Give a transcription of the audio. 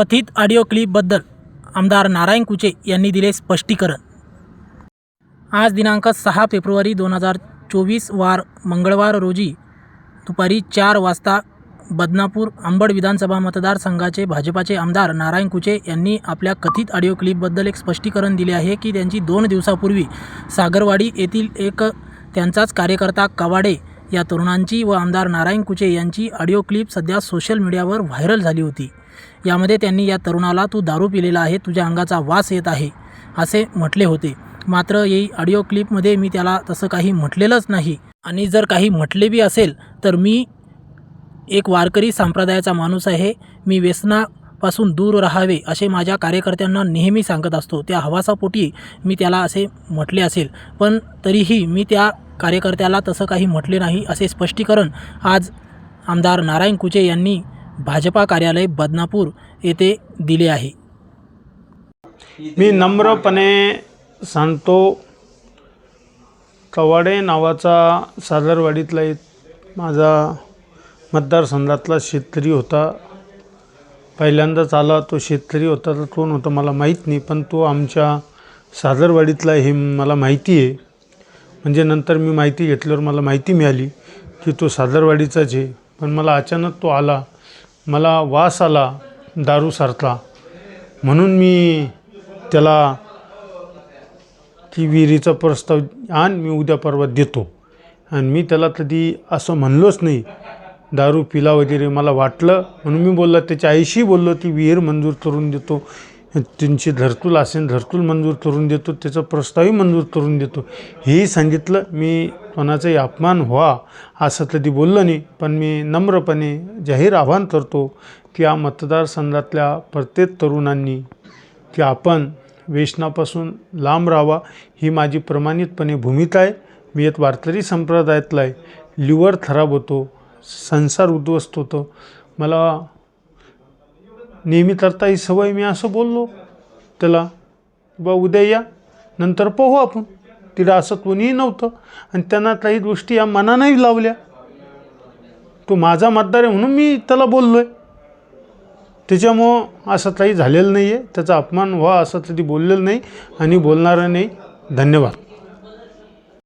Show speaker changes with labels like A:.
A: कथित ऑडिओ क्लिपबद्दल आमदार नारायण कुचे यांनी दिले स्पष्टीकरण. आज दिनांक सहा फेब्रुवारी दोन हजार चोवीस वार मंगळवार रोजी दुपारी चार वाजता बदनापूर आंबड विधानसभा मतदारसंघाचे भाजपाचे आमदार नारायण कुचे यांनी आपल्या कथित ऑडिओ क्लिपबद्दल एक स्पष्टीकरण दिले आहे की त्यांची दोन दिवसापूर्वी सागरवाडी येथील एक त्यांचाच कार्यकर्ता कवाडे या तरुणांची व आमदार नारायण कुचे यांची ऑडिओ क्लिप सध्या सोशल मीडियावर व्हायरल झाली होती. यामध्ये त्यांनी या तरुणाला तू दारू पिलेला आहे तुझ्या अंगाचा वास येत आहे असे म्हटले होते. मात्र ही ऑडिओ क्लिपमध्ये मी त्याला तसं काही म्हटलेलंच नाही. आणि जर काही म्हटले बी असेल तर मी एक वारकरी संप्रदायाचा माणूस आहे. मी व्यसनापासून दूर राहावे असे माझ्या कार्यकर्त्यांना नेहमी सांगत असतो. त्या हवासापोटी मी त्याला असे म्हटले असेल. पण तरीही मी त्या कार्यकर्त्याला तसं काही म्हटले नाही असे स्पष्टीकरण आज आमदार नारायण कुचे यांनी भाजपा कार्यालय बदनापूर येथे दिले आहे.
B: मी नम्रपणे सांगतो कवाडे नावाचा सादरवाडीतला एक माझा मतदारसंघातला शेतकरी होता. पहिल्यांदाच आला तो शेतकरी होता तर कोण होता मला माहीत नाही पण तो आमच्या सादरवाडीतला हे मला माहिती आहे. म्हणजे नंतर मी माहिती घेतल्यावर मला माहिती मिळाली की तो सादरवाडीचाच आहे. पण मला अचानक तो आला. मला वास आला दारू सारखा. म्हणून मी त्याला ती विहिरीचा प्रस्ताव आण मी उद्या परवा देतो. आणि मी त्याला कधी असं म्हणलोच नाही. दारू पिला वगैरे मला वाटलं. म्हणून मी बोलला त्याच्या आईशी बोललो ती विहीर मंजूर करून देतो. त्यांची धरतूल असेल धरतूल मंजूर करून देतो त्याचा प्रस्तावही मंजूर करून देतो. हेही सांगितलं मी कोणाचाही अपमान व्हा असं कधी बोललं नाही पण मी नम्रपणे जाहीर आव्हान करतो की या मतदारसंघातल्या प्रत्येक तरुणांनी की आपण व्यसनापासून लांब राहावा ही माझी प्रमाणितपणे भूमिका आहे. मी एक वारकरी संप्रदायातला आहे. लिवर खराब होतो संसार उद्ध्वस्त होतो. मला नेहमी करता ही सवय मी असं बोललो. त्याला बा उद्या या नंतर पाहू आपण. तिला असं कोणीही नव्हतं. आणि त्यांना काही गोष्टी या मनानंही लावल्या. तो माझा मतदार आहे म्हणून मी त्याला बोललो आहे त्याच्यामुळं असं काही झालेलं नाही आहे त्याचा अपमान व्हा असं तरी बोललेलं नाही आणि बोलणारं नाही. धन्यवाद.